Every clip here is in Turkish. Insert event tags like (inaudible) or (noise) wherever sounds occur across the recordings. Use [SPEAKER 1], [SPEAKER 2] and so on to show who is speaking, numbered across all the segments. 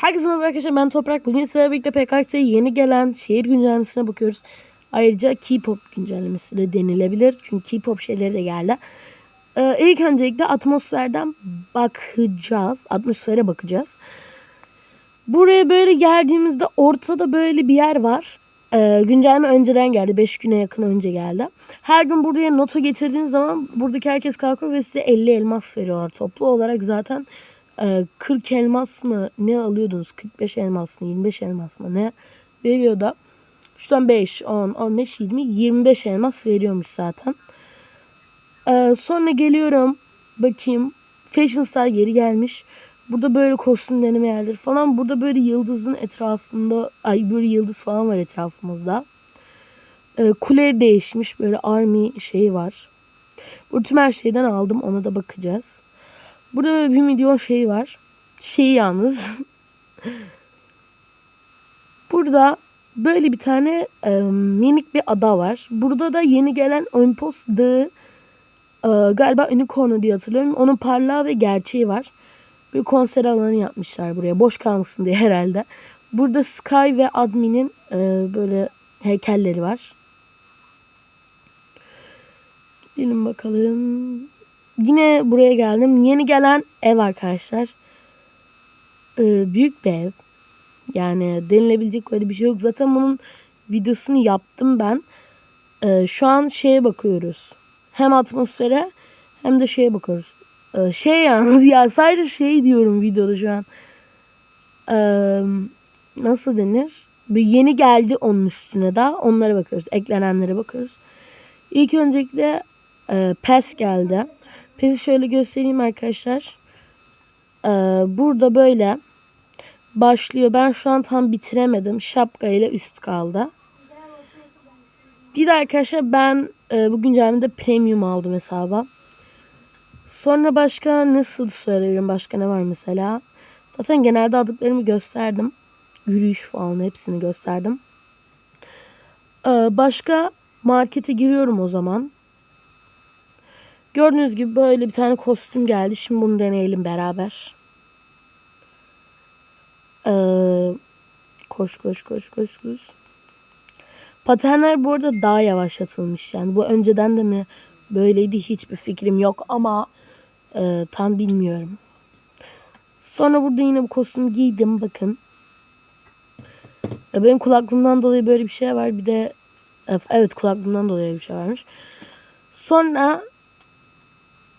[SPEAKER 1] Herkese merhaba arkadaşlar ben Toprak. Bugün sizlerle birlikte PKX'ye yeni gelen şehir güncellemesine bakıyoruz. Ayrıca K-pop güncellemesi de denilebilir. Çünkü K-pop şeyleri de geldi. Ee, ilk öncelikle atmosferden bakacağız. Atmosfere bakacağız. Buraya böyle geldiğimizde ortada böyle bir yer var. Ee, güncelleme önceden geldi. 5 güne yakın önce geldi. Her gün buraya nota getirdiğiniz zaman buradaki herkes kalkıyor ve size 50 elmas veriyorlar. Toplu olarak zaten e, 40 elmas mı ne alıyordunuz? 45 elmas mı? 25 elmas mı? Ne veriyor da? Şuradan 5, 10, 15, 20, 25 elmas veriyormuş zaten. Ee, sonra geliyorum. Bakayım. Fashion Star geri gelmiş. Burada böyle kostüm deneme yerleri falan. Burada böyle yıldızın etrafında ay böyle yıldız falan var etrafımızda. Ee, kule değişmiş. Böyle army şeyi var. Bu tüm her şeyden aldım. Ona da bakacağız. Burada böyle bir milyon şey var. Şey yalnız. Burada böyle bir tane e, minik bir ada var. Burada da yeni gelen Olympus e, galiba Unicorn'u diye hatırlıyorum. Onun parlağı ve gerçeği var. Bir konser alanı yapmışlar buraya. Boş kalmasın diye herhalde. Burada Sky ve Admin'in e, böyle heykelleri var. Gidelim bakalım. Yine buraya geldim. Yeni gelen ev arkadaşlar. Ee, büyük bir ev. Yani denilebilecek öyle bir şey yok. Zaten bunun videosunu yaptım ben. Ee, şu an şeye bakıyoruz. Hem atmosfere hem de şeye bakıyoruz. Ee, şey yalnız (laughs) ya sadece şey diyorum videoda şu an. Ee, nasıl denir? Bir yeni geldi onun üstüne daha. Onlara bakıyoruz. Eklenenlere bakıyoruz. İlk öncelikle e, PES geldi. PES'i şöyle göstereyim arkadaşlar. Ee, burada böyle başlıyor. Ben şu an tam bitiremedim. Şapka ile üst kaldı. Bir de arkadaşlar ben e, bu güncellemede premium aldım hesaba. Sonra başka nasıl söyleyebilirim? Başka ne var mesela? Zaten genelde aldıklarımı gösterdim. Yürüyüş falan hepsini gösterdim. Ee, başka markete giriyorum o zaman. Gördüğünüz gibi böyle bir tane kostüm geldi. Şimdi bunu deneyelim beraber. Ee, koş koş koş koş koş. Paternler bu arada daha yavaşlatılmış yani. Bu önceden de mi böyleydi hiçbir fikrim yok ama e, tam bilmiyorum. Sonra burada yine bu kostümü giydim bakın. E, benim kulaklığımdan dolayı böyle bir şey var. Bir de e, evet kulaklığımdan dolayı bir şey varmış. Sonra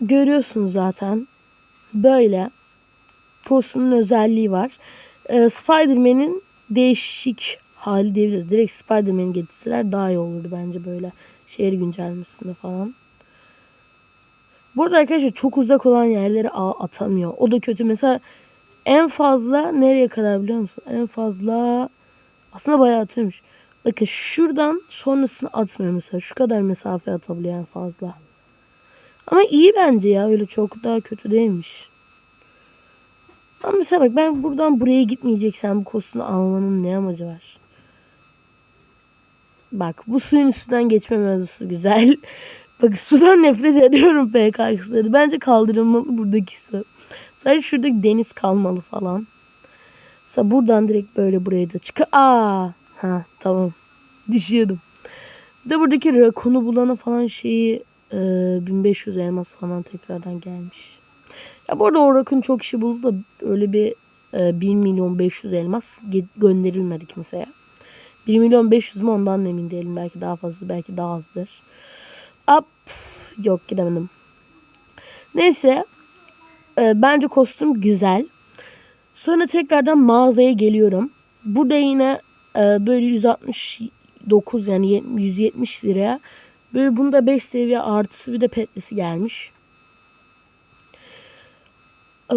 [SPEAKER 1] görüyorsunuz zaten. Böyle kostümün özelliği var. Ee, Spider-Man'in değişik hali diyebiliriz. Direkt Spider-Man'i getirseler daha iyi olurdu bence böyle şehir güncellemesinde falan. Burada arkadaşlar çok uzak olan yerlere ağ atamıyor. O da kötü. Mesela en fazla nereye kadar biliyor musun? En fazla aslında bayağı atıyormuş. Bakın şuradan sonrasını atmıyor mesela. Şu kadar mesafe atabiliyor en fazla. Ama iyi bence ya. Öyle çok daha kötü değilmiş. Ama mesela bak ben buradan buraya gitmeyeceksem bu kostümü almanın ne amacı var? Bak bu suyun üstünden geçme mevzusu güzel. (laughs) bak sudan nefret ediyorum PKX'leri. Bence kaldırılmalı buradaki su. Sadece şuradaki deniz kalmalı falan. Mesela buradan direkt böyle buraya da çıkıyor. Aa, ha tamam. Düşüyordum. Bir de buradaki rakunu bulana falan şeyi e, 1500 elmas falan tekrardan gelmiş. Ya bu arada o rakun çok kişi buldu da öyle bir e, 1 milyon 500 elmas gönderilmedi kimseye. 1 milyon 500 mü ondan emin değilim. Belki daha fazla belki daha azdır. Up. Yok gidemedim. Neyse. E, bence kostüm güzel. Sonra tekrardan mağazaya geliyorum. Burada yine e, böyle 169 yani 170 liraya Böyle bunda 5 seviye artısı bir de petlisi gelmiş. Ee,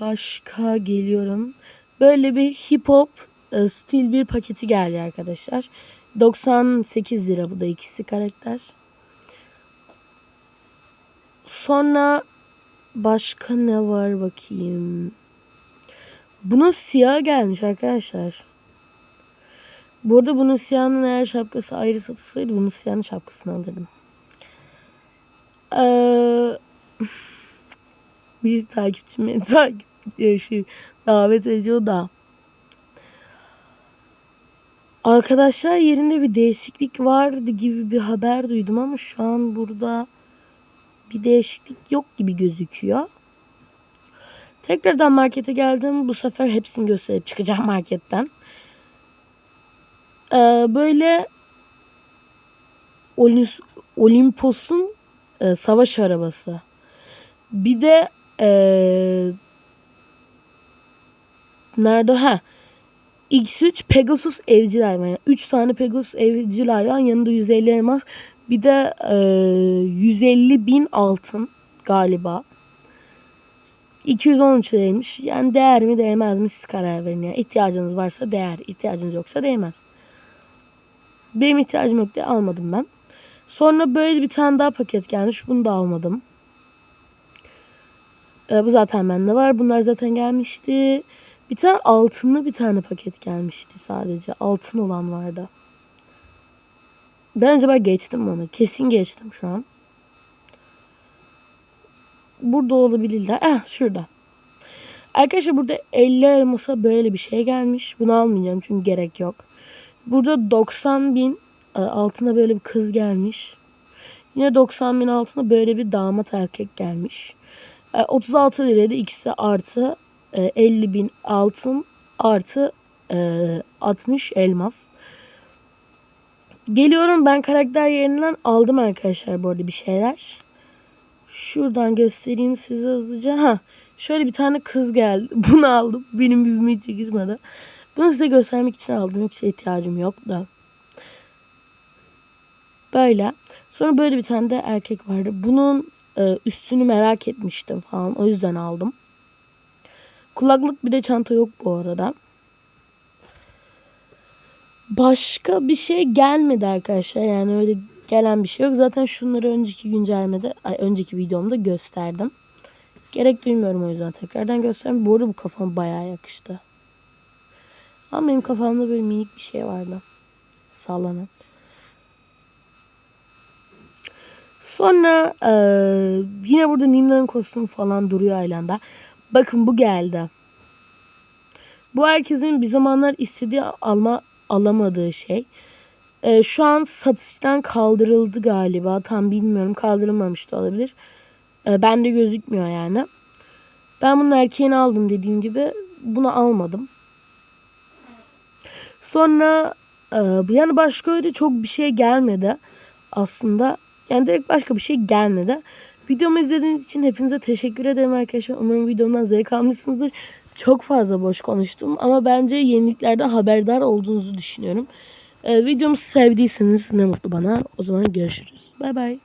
[SPEAKER 1] başka geliyorum. Böyle bir hip hop e, stil bir paketi geldi arkadaşlar. 98 lira bu da ikisi karakter. Sonra başka ne var bakayım. Bunun siyah gelmiş arkadaşlar. Bu arada bunun siyahının eğer şapkası ayrı satılsaydı bunun siyahının şapkasını alırdım. Ee, bir takipçim beni takip şey, davet ediyor da. Arkadaşlar yerinde bir değişiklik vardı gibi bir haber duydum ama şu an burada bir değişiklik yok gibi gözüküyor. Tekrardan markete geldim. Bu sefer hepsini gösterip çıkacağım marketten. Ee, böyle Olis, Olimpos'un e, savaş arabası. Bir de e, nerede ha X3 Pegasus evcil hayvan. Yani 3 tane Pegasus evcil hayvan yanında 150 elmas. Bir de e, 150 bin altın galiba. 213 liraymış. Yani değer mi değmez mi siz karar verin. Yani ihtiyacınız varsa değer. ihtiyacınız yoksa değmez. Benim ihtiyacım yok diye almadım ben. Sonra böyle bir tane daha paket gelmiş. Bunu da almadım. Ee, bu zaten bende var. Bunlar zaten gelmişti. Bir tane altınlı bir tane paket gelmişti sadece. Altın olan vardı. Ben acaba geçtim onu. Kesin geçtim şu an. Burada olabilirler. Eh şurada. Arkadaşlar burada 50 elmasa böyle bir şey gelmiş. Bunu almayacağım çünkü gerek yok. Burada 90 bin e, altına böyle bir kız gelmiş. Yine 90 bin altına böyle bir damat erkek gelmiş. 36 liraya da ikisi artı 50 bin altın artı 60 elmas. Geliyorum ben karakter yerinden aldım arkadaşlar bu arada bir şeyler. Şuradan göstereyim size hızlıca. Ha, şöyle bir tane kız geldi. (laughs) Bunu aldım. Benim yüzüme hiç yakışmadı. Bunu size göstermek için aldım. Yoksa ihtiyacım yok da. Böyle. Sonra böyle bir tane de erkek vardı. Bunun e, üstünü merak etmiştim falan. O yüzden aldım. Kulaklık bir de çanta yok bu arada. Başka bir şey gelmedi arkadaşlar. Yani öyle gelen bir şey yok. Zaten şunları önceki güncellemede, ay, önceki videomda gösterdim. Gerek duymuyorum o yüzden tekrardan göstereyim. Bu arada bu kafam bayağı yakıştı. Ama benim kafamda böyle minik bir şey vardı. Sallanan. Sonra e, yine burada Nimla'nın kostümü falan duruyor ailende. Bakın bu geldi. Bu herkesin bir zamanlar istediği alma alamadığı şey. E, şu an satıştan kaldırıldı galiba. Tam bilmiyorum. Kaldırılmamış da olabilir. E, bende gözükmüyor yani. Ben bunun erkeğini aldım dediğim gibi. Bunu almadım. Sonra e, yani başka öyle çok bir şey gelmedi. Aslında yani direkt başka bir şey gelmedi. Videomu izlediğiniz için hepinize teşekkür ederim arkadaşlar. Umarım videomdan zevk almışsınızdır. Çok fazla boş konuştum ama bence yeniliklerden haberdar olduğunuzu düşünüyorum. Ee, videomu sevdiyseniz ne mutlu bana. O zaman görüşürüz. Bay bay.